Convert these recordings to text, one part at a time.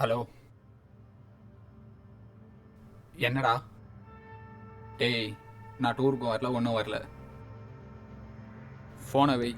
Hello. என்னடா? டேய் நான் டூருக்கு வரல ஒன்றும் வரல. ஃபோனை வை.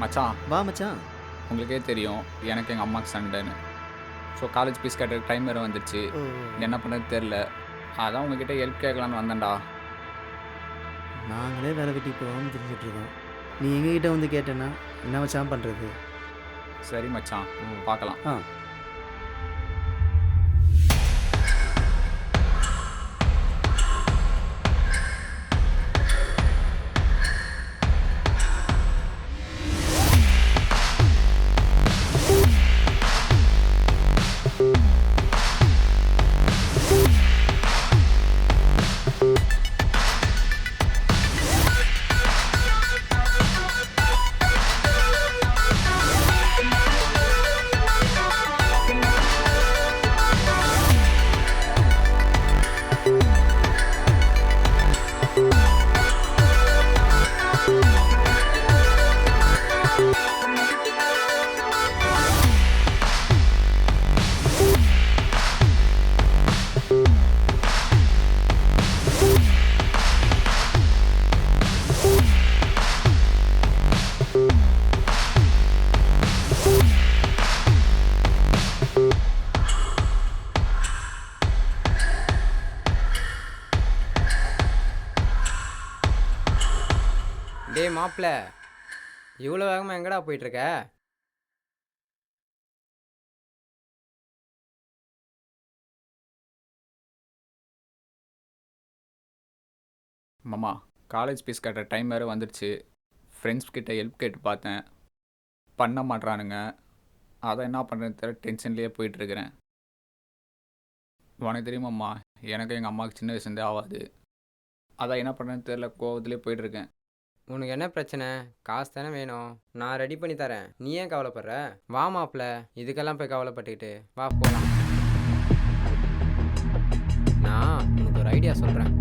மச்சான். வா மச்சான். உங்களுக்கே தெரியும் எனக்கு எங்கள் அம்மாவுக்கு சண்டைன்னு. ஸோ காலேஜ் ஃபீஸ் கட்டுற டைம் வேறு வந்துடுச்சு என்ன பண்ணுறது தெரில அதான் உங்ககிட்ட ஹெல்ப் கேட்கலான்னு வந்தேன்டா. நாங்களே வேலை வெட்டி போகாமல் தெரிஞ்சுட்டு இருக்கோம். நீ எங்ககிட்ட வந்து கேட்டேன்னா என்ன மச்சான் பண்ணுறது சரி மச்சான். பார்க்கலாம் ஆ. மாப்பிள்ள இவ்வளோ வேகமாக எங்கடா போயிட்டுருக்க? மாமா காலேஜ் ஃபீஸ் கட்டுற டைம் வேறு வந்துடுச்சு. ஃப்ரெண்ட்ஸ் கிட்ட ஹெல்ப் கேட்டு பார்த்தேன். பண்ண மாட்றானுங்க. அதான் என்ன பண்ணுறது தெரியல டென்ஷன்லேயே போயிட்டுருக்கிறேன். உனக்கு தெரியுமாம்மா எனக்கு எங்கள் அம்மாவுக்கு சின்ன வயசுலேருந்தே ஆகாது அதான் என்ன பண்ணுறதுன்னு தெரில கோவத்துலேயே போயிட்டுருக்கேன். உனக்கு என்ன பிரச்சனை? காசு தானே வேணும். நான் ரெடி பண்ணி தரேன். நீ ஏன் கவலைப்படுற? வா மாப்ள இதுக்கெல்லாம் போய் கவலைப்பட்டுக்கிட்டு. வா போகலாம் நான் உனக்கு ஒரு ஐடியா சொல்கிறேன்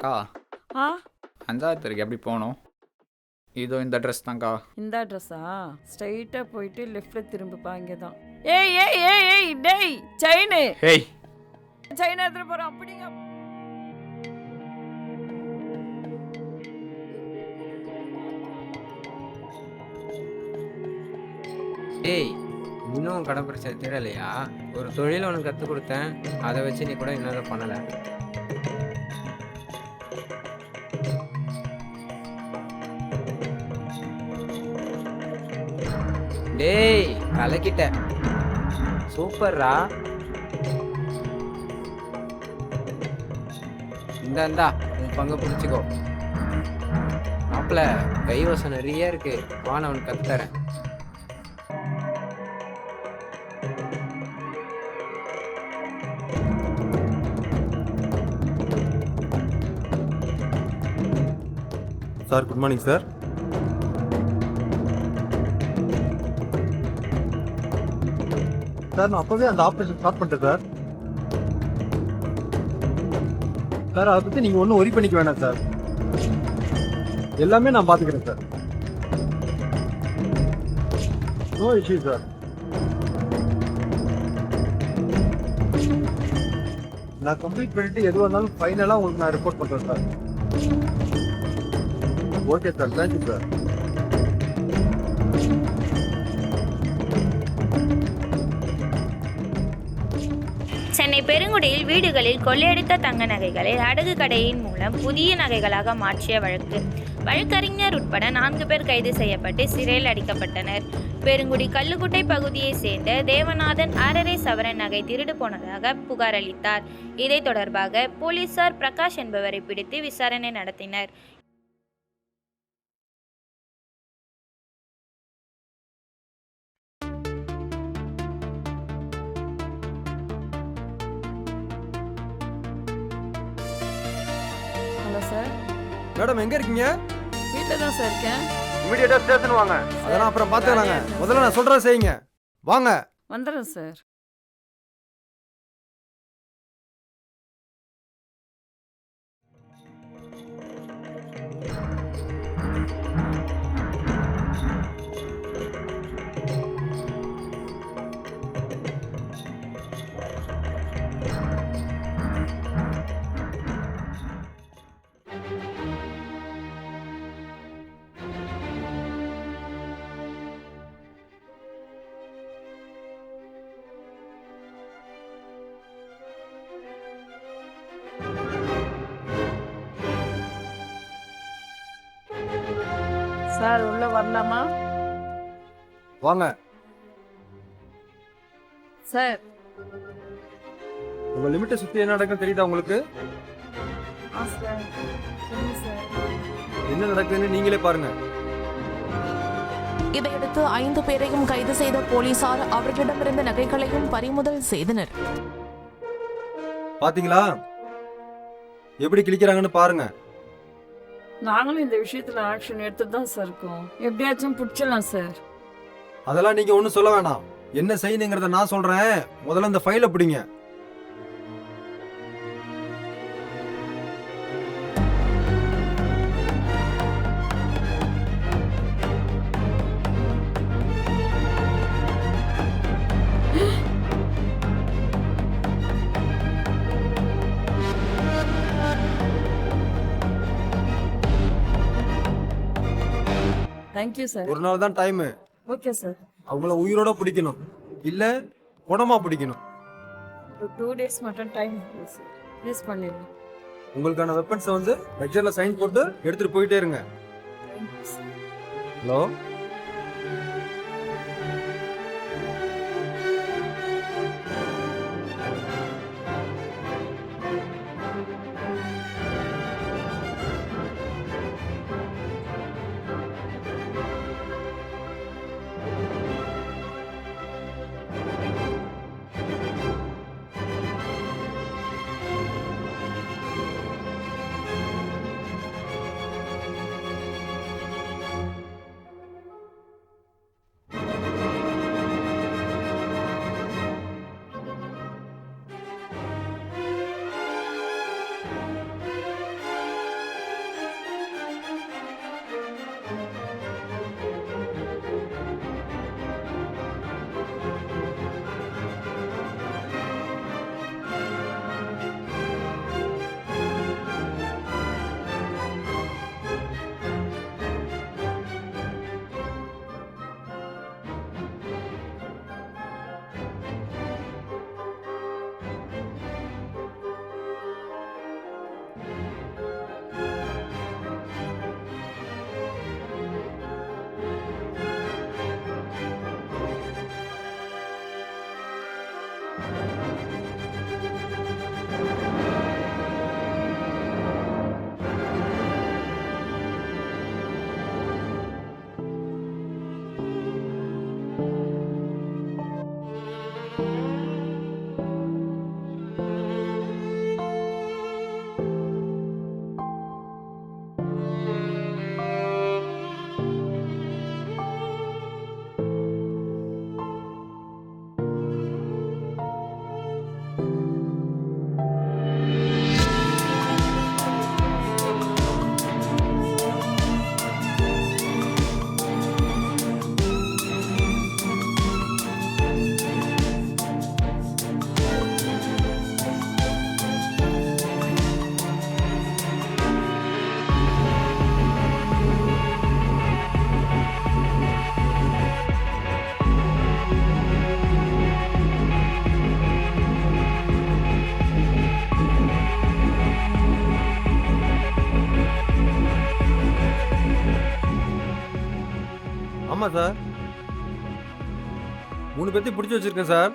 அக்கா ஆ? அஞ்சாவது தெருக்கு எப்படி போகணும்? இதோ இந்த ட்ரெஸ் தான்க்கா. இந்த அட்ரஸா ஸ்ட்ரைட்டாக போயிட்டு லெஃப்டில் திரும்பிப்பா இங்கே தான் ஏய் ஏய் ஏய் ஏய் டேய் செயின் ஹேய். செயின் எடுத்துட்டு போகிறோம் அப்படிங்க. டேய் இன்னும் கடன் பிரச்சனை தெரியலையா? ஒரு தொழில் உனக்கு கற்றுக் கொடுத்தேன். அதை வச்சு நீ கூட இன்னும் பண்ணலை. டேய் கலக்கிட்ட. சூப்பர்ரா. இந்தா இந்தா உன் பங்கு பிடிச்சிக்கோ. மாப்பிள்ள கைவசம் நிறைய இருக்கு. வானவன் நான் sir good morning sir. Sir நான் அப்போவே அந்த ஆப்ரேஷன் ஸ்டார்ட் பண்ணிட்டேன் சார். சார் அதை பற்றி நீங்கள் ஒன்றும் ஒரி பண்ணிக்க வேணாம் சார். எல்லாமே நான் பார்த்துக்கிறேன் சார். No issue sir. நான் கம்ப்ளீட் பண்ணிட்டு எதுவாக இருந்தாலும் ஃபைனலாக உங்களுக்கு நான் ரிப்போர்ட் பண்ணுறேன் sir. Okay sir thank you sir. Chennai பெருங்குடியில் வீடுகளில் கொள்ளையடித்த தங்க நகைகளை அடகு கடையின் மூலம் புதிய நகைகளாக மாற்றிய வழக்கு. வழக்கறிஞர் உட்பட நான்கு பேர் கைது செய்யப்பட்டு சிறையில் அடைக்கப்பட்டனர். பெருங்குடி கல்லுக்குட்டை பகுதியைச் சேர்ந்த தேவநாதன் அரரை சவரன் நகை திருடு போனதாக புகார் அளித்தார். இதை தொடர்பாக போலீசார் பிரகாஷ் என்பவரை பிடித்து விசாரணை நடத்தினர். மேடம் எங்கே இருக்கீங்க? வீட்டில் தான் சார் இருக்கேன். இமீடியட்டாக ஸ்டேஷன் வாங்க. அதெல்லாம் அப்புறம் பார்த்துக்கலாங்க. முதல்ல நான் சொல்கிறத செய்யுங்க. வாங்க. வந்துடுறேன் சார். சார் உள்ள வரலாமா? வாங்க. சார். உங்கள் லிமிட்டை சுற்றி என்ன நடக்குன்னு தெரியுதா உங்களுக்கு? என்ன நடக்குதுன்னு நீங்களே பாருங்க. இதையடுத்து ஐந்து பேரையும் கைது செய்த போலீசார் அவர்களிடமிருந்த நகைகளையும் பறிமுதல் செய்தனர். பாத்தீங்களா? எப்படி கிழிக்கிறாங்கன்னு பாருங்க. நாங்களும் இந்த விஷயத்துல ஆக்ஷன் எடுத்துட்டு தான் சார் இருக்கோம். எப்படியாச்சும் பிடிச்சிடலாம் சார் அதெல்லாம் நீங்க ஒன்றும் சொல்ல வேணாம். என்ன செய்யணுங்கிறத நான் சொல்றேன். முதல்ல இந்த ஃபைலை பிடிங்க. தேங்க்யூ சார் ஒரு நாள் தான் டைம் ஓகே சார் அவங்கள உயிரோட பிடிக்கணும். இல்ல குணமா பிடிக்கணும். டூ டேஸ் மட்டும் டைம் சார் ப்ளீஸ் பண்ணிடுங்க உங்களுக்கான வெப்பன்ஸை வந்து லெக்சர்ல சைன் போட்டு எடுத்துட்டு போயிட்டே இருங்க. Thank you sir. ஹலோ சார் மூணு பேர்த்தையும் பிடிச்சி வச்சிருக்கேன் சார்.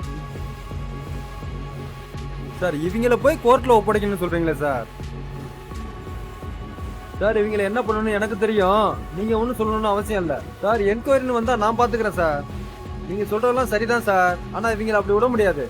சார் இவங்கள போய் கோர்ட்டில் ஒப்படைக்கணும்னு சொல்கிறீங்களே சார். சார் இவங்கள என்ன பண்ணணும்னு எனக்கு தெரியும். நீங்கள் ஒன்றும் சொல்லணும்னு அவசியம் இல்லை. சார் என்கொயரின்னு வந்தால் நான் பார்த்துக்கிறேன் சார். நீங்கள் சொல்கிறதெல்லாம் சரிதான் சார். ஆனால் இவங்களை அப்படி விட முடியாது.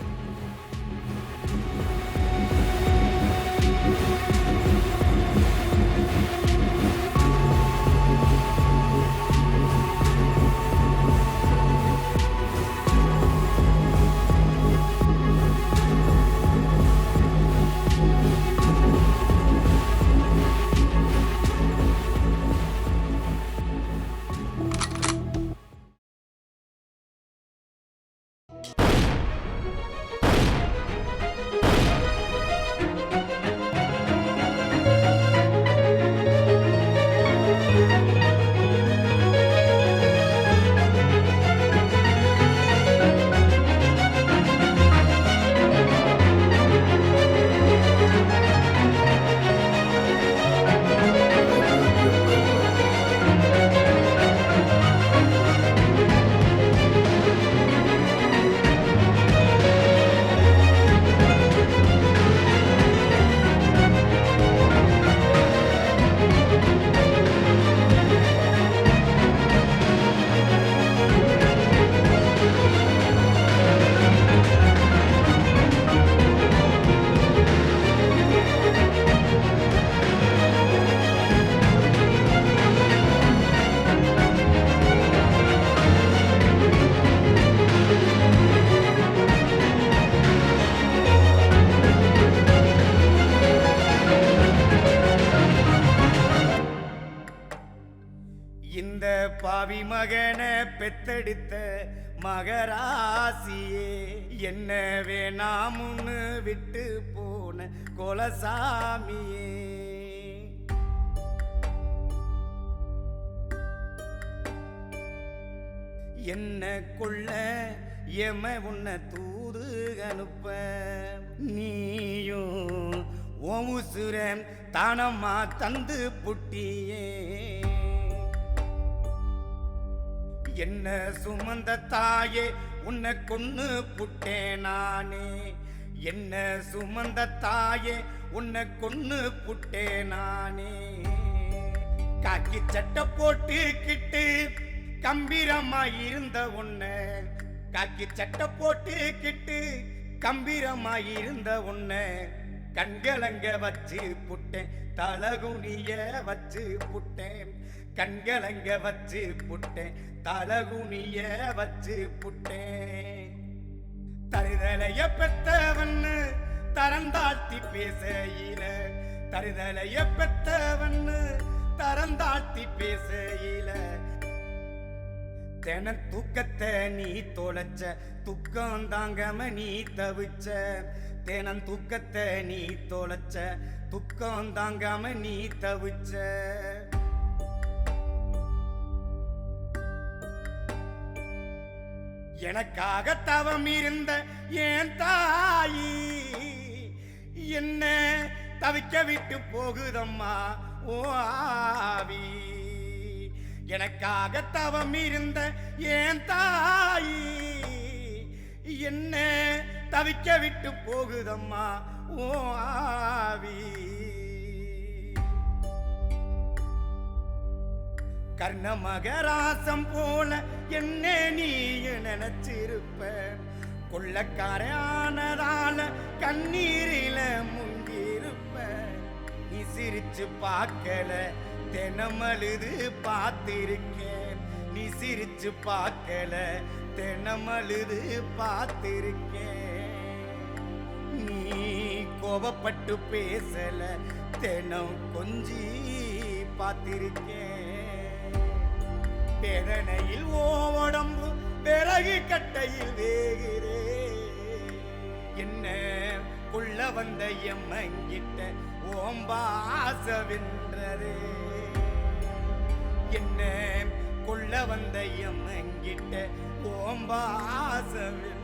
பாவி மகனை பெத்தெடுத்த மகராசியே என்ன வேணாமுன்னு விட்டு போன கொலசாமியே. என்ன கொள்ள எம உன்னை தூது அனுப்ப நீயும் ஓமுசுரன் தானம்மா தந்து புட்டியே. என்ன சுமந்த தாயே உன்னை கொன்னு புட்டேன் நானே. என்ன சுமந்த தாயே உன்னை கொன்னு புட்டேன் நானே. காக்கி சட்டை போட்டுக்கிட்டு கம்பீரமா இருந்த உன்னை. காக்கி சட்டை போட்டுக்கிட்டு கம்பீரமா இருந்த உன்னை. கண்களங்க வச்சு புட்டேன் தலகுனிய வச்சு புட்டேன். கண்களங்க வச்சு புட்டேன் தலகுனிய வச்சு புட்டேன். தருதலைய பெத்தவன்னு தரந்தாழ்த்தி பேசையில. தருதலைய பெத்தவன்னு தரந்தாழ்த்தி பேசையில. தென தூக்கத்தை நீ தொலைச்ச துக்கம் தாங்கம நீ தவிச்ச. தேனன் தூக்கத்தை நீ தொலைச்ச. துக்கம் தாங்காம நீ தவிச்ச. எனக்காக தவம் இருந்த ஏன் தாயி என்ன தவிக்க விட்டு போகுதம்மா ஓ ஆவி. எனக்காக தவம் இருந்த ஏன் தாயி என்ன தவிக்க விட்டு போகுதம்மா ஓ ஆவி. கர்ண மகராசம் போல என்ன நீ நினைச்சிருப்ப. கொள்ளக்காரானதால கண்ணீரில முங்கியிருப்ப. நீ சிரிச்சு பார்க்கல தினமழுது பார்த்திருக்கேன். நீ சிரிச்சு பார்க்கல தினமழுது பார்த்திருக்கேன். கோபப்பட்டு பேசல தினம் கொஞ்சி பார்த்திருக்கேன். வேதனையில் ஓ உடம்பு பிறகு கட்டையில் வேகிறே என்ன உள்ள வந்த எம்மங்கிட்ட ஓம்பாச வென்றதே. என்ன கொள்ள வந்த எம்மங்கிட்ட ஓம்பாசவென்ற